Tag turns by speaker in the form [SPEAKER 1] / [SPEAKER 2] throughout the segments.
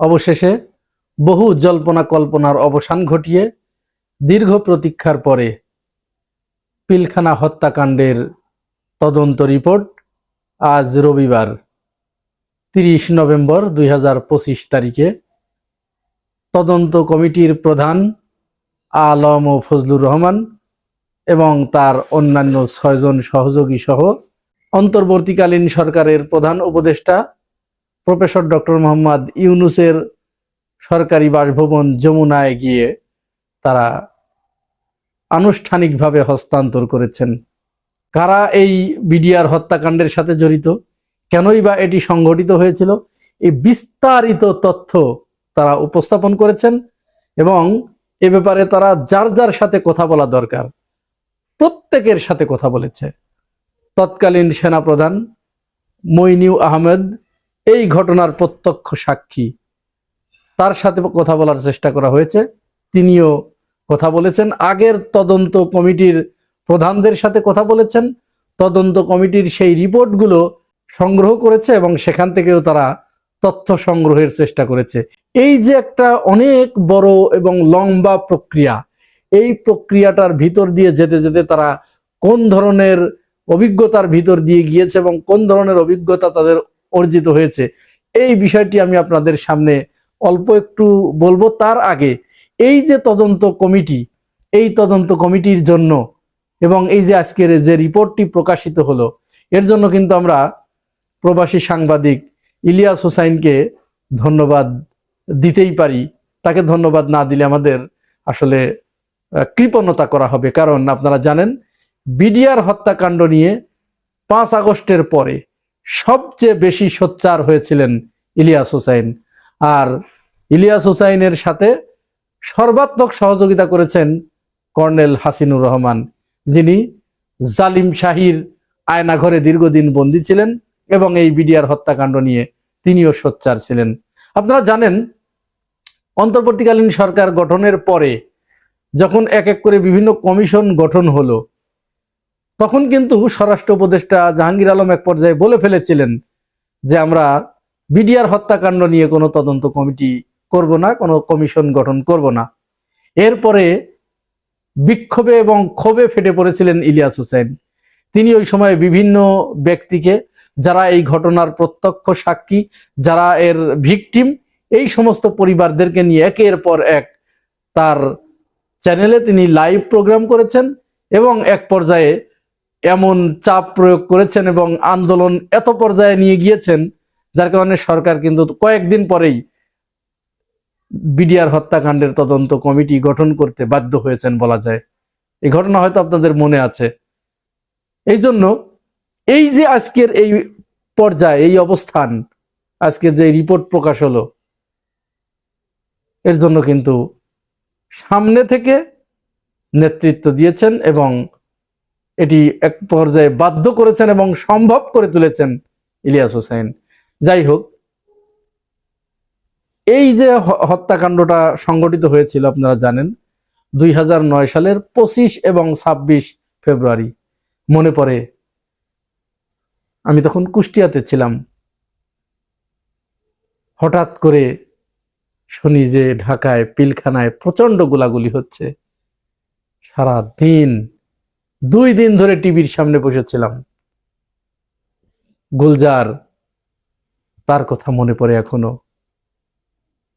[SPEAKER 1] অবশেষে বহু জল্পনা কল্পনার অবসান ঘটিয়ে দীর্ঘ প্রতীক্ষার পরে পিলখানা হত্যাকাণ্ডের তদন্ত রিপোর্ট আজ রবিবার তিরিশ নভেম্বর দুই হাজার পঁচিশ তারিখে। তদন্ত কমিটির প্রধান আলম ও ফজলুর রহমান এবং তার অন্যান্য ছয়জন সহযোগী সহ অন্তর্বর্তীকালীন সরকারের প্রধান উপদেষ্টা প্রফেসর ডক্টর মোহাম্মদ ইউনুসের সরকারি বাসভবন যমুনায় গিয়ে তারা আনুষ্ঠানিকভাবে হস্তান্তর করেছেন। কারা এই বিডিআর হত্যাকাণ্ডের সাথে জড়িত? কেনই বা এটি সংঘটিত হয়েছিল? এই বিস্তারিত তথ্য তারা উপস্থাপন করেছেন এবং এ ব্যাপারে তারা যার যার সাথে কথা বলা দরকার, প্রত্যেকের সাথে কথা বলেছে। তৎকালীন সেনাপ্রধান মইনিউ আহমেদ এই ঘটনার প্রত্যক্ষ সাক্ষী। তার সাথে কথা বলার চেষ্টা করা হয়েছে। তিনিও কথা বলেছেন। আগের তদন্ত কমিটির প্রধানদের সাথে কথা বলেছেন। তদন্ত কমিটির সেই রিপোর্টগুলো সংগ্রহ করেছে এবং সেখান থেকেও তারা তথ্য সংগ্রহের চেষ্টা করেছে। এই যে একটা অনেক বড় এবং লম্বা প্রক্রিয়া, এই প্রক্রিয়াটার ভিতর দিয়ে যেতে যেতে তারা কোন ধরনের অভিজ্ঞতার ভিতর দিয়ে গিয়েছে এবং কোন ধরনের অভিজ্ঞতা তাদের অর্জিত হয়েছে। এই বিষয়টি আমি আপনাদের সামনে অল্প একটু বলব। তার আগে এই যে তদন্ত কমিটি, এই তদন্ত কমিটির জন্য এবং এই যে আজকের যে রিপোর্টটি প্রকাশিত হলো, এর জন্য কিন্তু আমরা প্রবাসী সাংবাদিক ইলিয়াস হোসাইনকে ধন্যবাদ দিতেই পারি। তাকে ধন্যবাদ না দিলে আমাদের আসলে কৃপণতা করা হবে। কারণ আপনারা জানেন, বিডিআর হত্যাকাণ্ড নিয়ে পাঁচ আগস্টের পরে সবচেয়ে বেশি সোচ্চার হয়েছিলেন ইলিয়াস হোসাইন। আর ইলিয়াস হোসাইনের সাথে সর্বাত্মক সহযোগিতা করেছেন কর্নেল হাসিনুর রহমান, যিনি জালিম শাহির আয়নাঘরে দীর্ঘদিন বন্দী ছিলেন এবং এই বিডিআর হত্যাকাণ্ড নিয়ে তিনিও সোচ্চার ছিলেন। আপনারা জানেন, অন্তর্বর্তীকালীন সরকার গঠনের পরে যখন এক এক করে বিভিন্ন কমিশন গঠন হলো তখন কিন্তু স্বরাষ্ট্র উপদেষ্টা জাহাঙ্গীর আলম এক পর্যায়ে বলে ফেলেছিলেন যে আমরা বিডিআর হত্যাকাণ্ড নিয়ে কোনো তদন্ত কমিটি করব না, কোনো কমিশন গঠন করব না। এরপরে বিক্ষোভে এবং ক্ষোভে ফেটে পড়েছিলেন ইলিয়াস হোসেন। তিনি ওই সময় বিভিন্ন ব্যক্তিকে, যারা এই ঘটনার প্রত্যক্ষ সাক্ষী, যারা এর ভিকটিম, এই সমস্ত পরিবারদেরকে নিয়ে একের পর এক তার চ্যানেলে তিনি লাইভ প্রোগ্রাম করেছেন এবং এক পর্যায়ে এমন চাপ প্রয়োগ করেছেন এবং আন্দোলন এত পর্যায়ে নিয়ে গিয়েছেন, যার কারণে সরকার কিন্তু কয়েকদিন পরেই বিডিআর হত্যাকাণ্ডের তদন্ত কমিটি গঠন করতে বাধ্য হয়েছেন বলা যায়। এই ঘটনা হয়তো আপনাদের মনে আছে। এই জন্য এই যে আজকের এই পর্যায়ে এই অবস্থান আজকের যে রিপোর্ট প্রকাশ হলো, এর জন্য কিন্তু সামনে থেকে নেতৃত্ব দিয়েছেন এবং এটি এক পর্যায়ে বাধ্য করেছেন এবং সম্ভব করে তুলেছেন ইলিয়াস হোসেন। যাই হোক, এই যে হত্যাকাণ্ডটা সংগঠিত হয়েছিল, আপনারা জানেন, দুই হাজার নয় সালের পঁচিশ এবং ছাব্বিশ ফেব্রুয়ারি। মনে পড়ে, আমি তখন কুষ্টিয়াতে ছিলাম। হঠাৎ করে শুনি যে ঢাকায়, পিলখানায় প্রচণ্ড গোলাগুলি হচ্ছে। সারা দিন দুই দিন ধরে টিভির সামনে বসেছিলাম। গুলজার, তার কথা মনে পড়ে এখনও।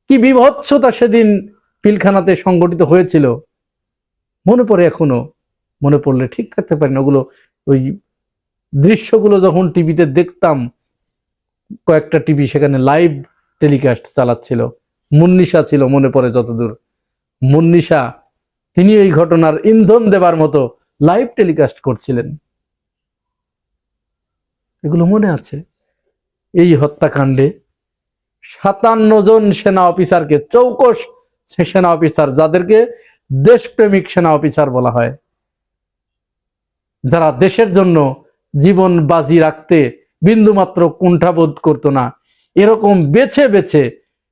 [SPEAKER 1] কি বিভৎসতা সেদিন পিলখানাতে সংগঠিত হয়েছিল, মনে পড়ে এখনও। মনে পড়লে ঠিক থাকতে পারি না ওগুলো ওই দৃশ্যগুলো যখন টিভিতে দেখতাম, কয়েকটা টিভি সেখানে লাইভ টেলিকাস্ট চালাচ্ছিল। মুন্নিশা ছিল মনে পড়ে যতদূর। মুন্নিশা তিনি এই ঘটনার ইন্ধন দেবার মতো লাইভ টেলিকাস্ট করছিলেন। এগুলো মনে আছে? এই হত্যাকাণ্ডে সাতান্ন জন সেনা অফিসারকে চৌকস সেনা অফিসার যাদেরকে দেশপ্রেমিক সেনা অফিসার বলা হয়। যারা দেশের জন্য জীবন বাজি রাখতে বিন্দুমাত্র কুণ্ঠাবোধ করতো না, এরকম বেছে বেছে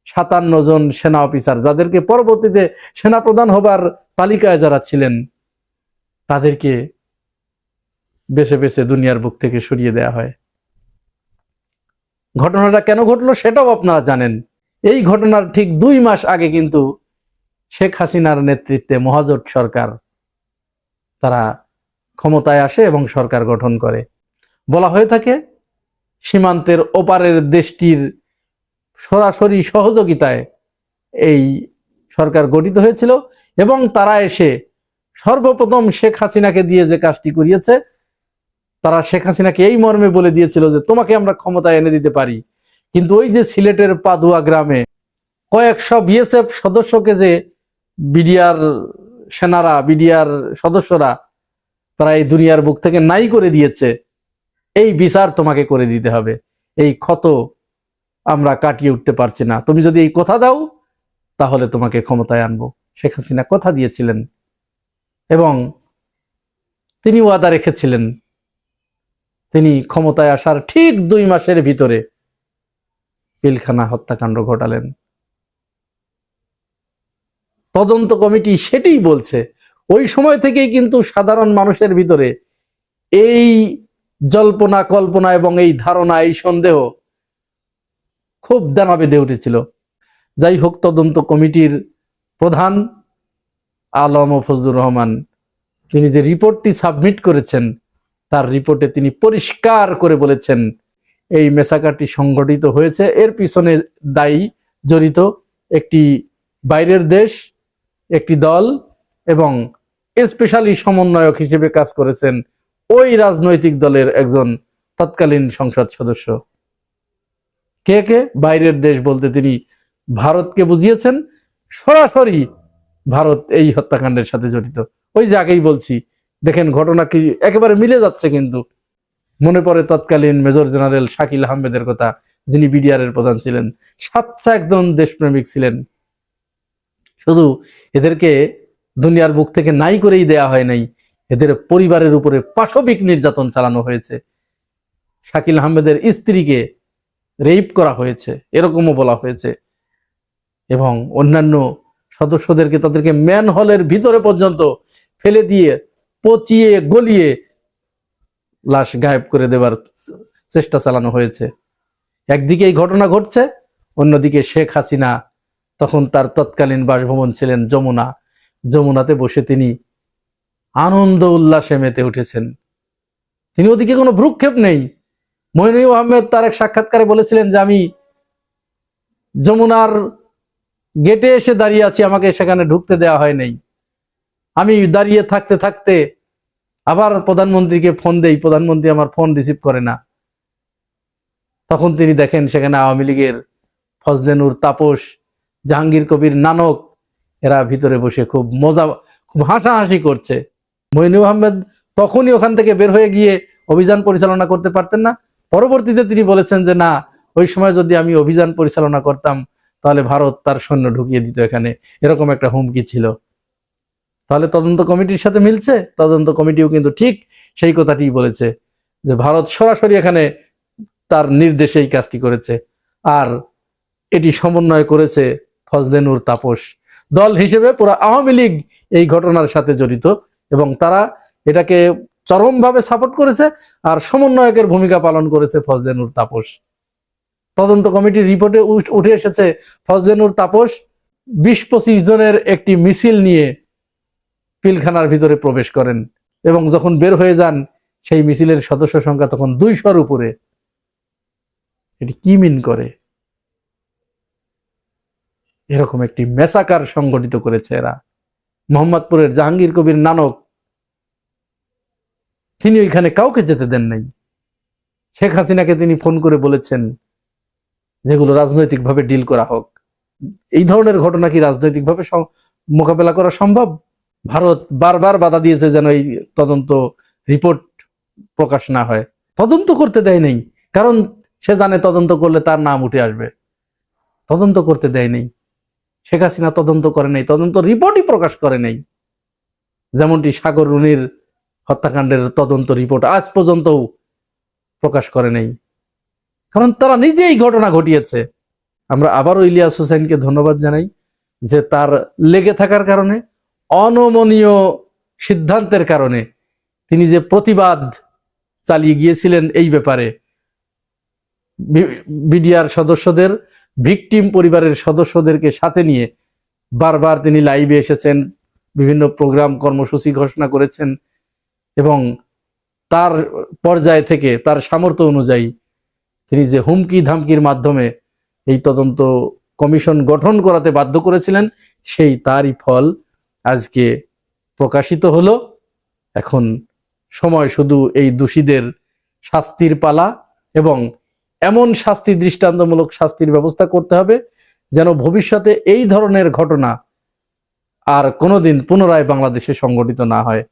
[SPEAKER 1] সাতান্ন জন সেনা অফিসার যাদেরকে পরবর্তীতে সেনাপ্রধান হবার তালিকায় যারা ছিলেন তাদেরকে বেছে বেছে দুনিয়ার বুক থেকে সরিয়ে দেয়া হয়। ঘটনাটা কেন ঘটলো সেটাও আপনারা জানেন। এই ঘটনার ঠিক দুই মাস আগে কিন্তু শেখ হাসিনার নেতৃত্বে মহাজোট সরকার, তারা ক্ষমতায় আসে এবং সরকার গঠন করে। বলা হয়ে থাকে, সীমান্তের ওপারের দেশটির সরাসরি সহযোগিতায় এই সরকার গঠিত হয়েছিল এবং তারা এসে সর্বপ্রথম শেখ হাসিনাকে দিয়ে যে কাজটি করিয়েছে, তারা শেখ হাসিনাকে এই মর্মে বলে দিয়েছিল যে, তোমাকে আমরা ক্ষমতায় এনে দিতে পারি। কিন্তু ওই যে সিলেটের পাদুয়া গ্রামে কয়েকশো বিএসএফ সদস্যকে যে বিডিআর সেনারা, বিডিআর সদস্যরা, তারা এই দুনিয়ার বুক থেকে নাই করে দিয়েছে, এই বিচার তোমাকে করে দিতে হবে। এই ক্ষত আমরা কাটিয়ে উঠতে পারছি না। তুমি যদি এই কথা দাও, তাহলে তোমাকে ক্ষমতায় আনব। শেখ হাসিনা কথা দিয়েছিলেন। এবং তিনি ওয়াদা রেখেছিলেন, তিনি ক্ষমতায় আসার ঠিক দুই মাসের ভিতরে পিলখানা হত্যাকাণ্ড ঘটালেন। তদন্ত কমিটি সেটিই বলছে, ওই সময় থেকেই কিন্তু সাধারণ মানুষের ভিতরে এই জল্পনা, কল্পনা এবং এই ধারণা, এই সন্দেহ খুব দানা বেঁধে উঠেছিল। যাই হোক, তদন্ত কমিটির প্রধান আলম ফজলুর রহমান, তিনি যে রিপোর্টটি সাবমিট করেছেন, তার রিপোর্টে তিনি পরিষ্কার করে বলেছেন, এই মেসাকারটি সংগঠিত হয়েছে। এর পিছনে দায়ী জড়িত একটি বাইরের দেশ, একটি দল এবং স্পেশালি সমন্বয়ক হিসেবে কাজ করেছেন ওই রাজনৈতিক দলের একজন তৎকালীন সংসদ সদস্য। কে কে? বাইরের দেশ বলতে তিনি ভারতকে বুঝিয়েছেন। সরাসরি ভারত এই হত্যাকাণ্ডের সাথে জড়িত। ওই যে আগেই বলছি, দেখেন ঘটনা কি একেবারে মিলে যাচ্ছে কিন্তু। মনে পড়ে তৎকালীন মেজর জেনারেল শাকিল আহমেদের কথা, যিনি বিডিআর এর প্রধান ছিলেন। সাতটা একজন দেশপ্রেমিক ছিলেন। শুধু এদেরকে দুনিয়ার বুক থেকে নাই করেই দেয়া হয় নাই, এদের পরিবারের উপরে পাশবিক নির্যাতন চালানো হয়েছে। শাকিল আহমেদের স্ত্রীকে রেপ করা হয়েছে, এরকমও বলা হয়েছে। এবং অন্যান্য সদস্যদেরকে তাদেরকে ম্যান হলের ভিতরে পর্যন্ত ফেলে দিয়ে পচিয়ে, গলিয়ে লাশ গায়েব করে দেবার চেষ্টা চালানো হয়েছে। একদিকে এই ঘটনা ঘটছে, অন্যদিকে শেখ হাসিনা তখন তার তৎকালীন বাসভবন ছিলেন যমুনা। যমুনাতে বসে তিনি আনন্দ উল্লাসে মেতে উঠেছেন। তিনি ওদিকে কোনো ভ্রুক্ষেপ নেই। মহিনুর আহমেদ তার এক সাক্ষাৎকারে বলেছিলেন যে, আমি যমুনার গেটে এসে দাঁড়িয়ে আছি, আমাকে সেখানে ঢুকতে দেওয়া হয় নাই। আমি দাঁড়িয়ে থাকতে থাকতে আবার প্রধানমন্ত্রীকে ফোন দেই, প্রধানমন্ত্রী আমার ফোন রিসিভ করে না। তখন তিনি দেখেন সেখানে আওয়ামী লীগের ফজলেনুর তাপস, জাহাঙ্গীর কবির নানক, এরা ভিতরে বসে খুব মজা, খুব হাসাহাসি করছে। মইনুর আহমেদ তখনই ওখান থেকে বের হয়ে গিয়ে অভিযান পরিচালনা করতে পারতেন না। পরবর্তীতে তিনি বলেছেন যে, না, ওই সময় যদি আমি অভিযান পরিচালনা করতাম তাহলে ভারত তার সৈন্য ঢুকিয়ে দিত এখানে। এরকম একটা হুমকি ছিল। তাহলে তদন্ত কমিটির সাথে মিলছে? তদন্ত কমিটিও কিন্তু ঠিক সেই কথাটি বলেছে যে ভারত সরাসরি এখানে তার নির্দেশে এই কাজটি করেছে। আর এটি সমন্বয় করেছে ফজলেনুর তাপস। দল হিসেবে পুরো আওয়ামী লীগ এই ঘটনার সাথে জড়িত এবং তারা এটাকে চরমভাবে সাপোর্ট করেছে আর সমন্বয়কের ভূমিকা পালন করেছে ফজলেনুর তাপস। তদন্ত কমিটির রিপোর্টে উঠে এসেছে ফজলেনুর তাপস, বিশ পঁচিশ জনের একটি মিছিল নিয়ে পিলখানার ভিতরে প্রবেশ করেন এবং যখন বের হয়ে যান, সেই মিছিলের সদস্য সংখ্যা তখন দুইশোর উপরে। এটি কি মিন করে? এরকম একটি মেসাকার সংগঠিত করেছে এরা। মোহাম্মদপুরের জাহাঙ্গীর কবির নানক, তিনি ওইখানে কাউকে যেতে দেন নাই। শেখ হাসিনাকে তিনি ফোন করে বলেছেন যেগুলো রাজনৈতিকভাবে ডিল করা হোক। এই ধরনের ঘটনা কি রাজনৈতিকভাবে মোকাবেলা করা সম্ভব? ভারত বারবার বাধা দিয়েছে যেন এই তদন্ত রিপোর্ট প্রকাশ না হয়। তদন্ত করতে দেয় নেই, কারণ সে জানে তদন্ত করলে তার নাম উঠে আসবে। তদন্ত করতে দেয় নেই। শেখ হাসিনা তদন্ত করে নেই, তদন্ত রিপোর্টই প্রকাশ করে নেই। যেমনটি সাগর রুনির হত্যাকাণ্ডের তদন্ত রিপোর্ট আজ পর্যন্তও প্রকাশ করে নাই। কারণ তারা নিজেই ঘটনা ঘটিয়েছে। আমরা আবারও ইলিয়াস হোসেনকে ধন্যবাদ জানাই যে তার লেগে থাকার কারণে, অনমনীয় সিদ্ধান্তের কারণে তিনি যে প্রতিবাদ চালিয়ে গিয়েছিলেন এই ব্যাপারে বিডিআর সদস্যদের, ভিকটিম পরিবারের সদস্যদেরকে সাথে নিয়ে বারবার তিনি লাইভে এসেছেন, বিভিন্ন প্রোগ্রাম কর্মসূচি ঘোষণা করেছেন এবং তার পর্যায় থেকে, তার সামর্থ্য অনুযায়ী তিনি যে হুমকি ধামকির মাধ্যমে এই তদন্ত কমিশন গঠন করাতে বাধ্য করেছিলেন, সেই তারই ফল আজকে প্রকাশিত হলো। এখন সময় শুধু এই দোষীদের শাস্তির পালা এবং এমন শাস্তি দৃষ্টান্তমূলক শাস্তির ব্যবস্থা করতে হবে যেন ভবিষ্যতে এই ধরনের ঘটনা আর কোনোদিন পুনরায় বাংলাদেশে সংগঠিত না হয়।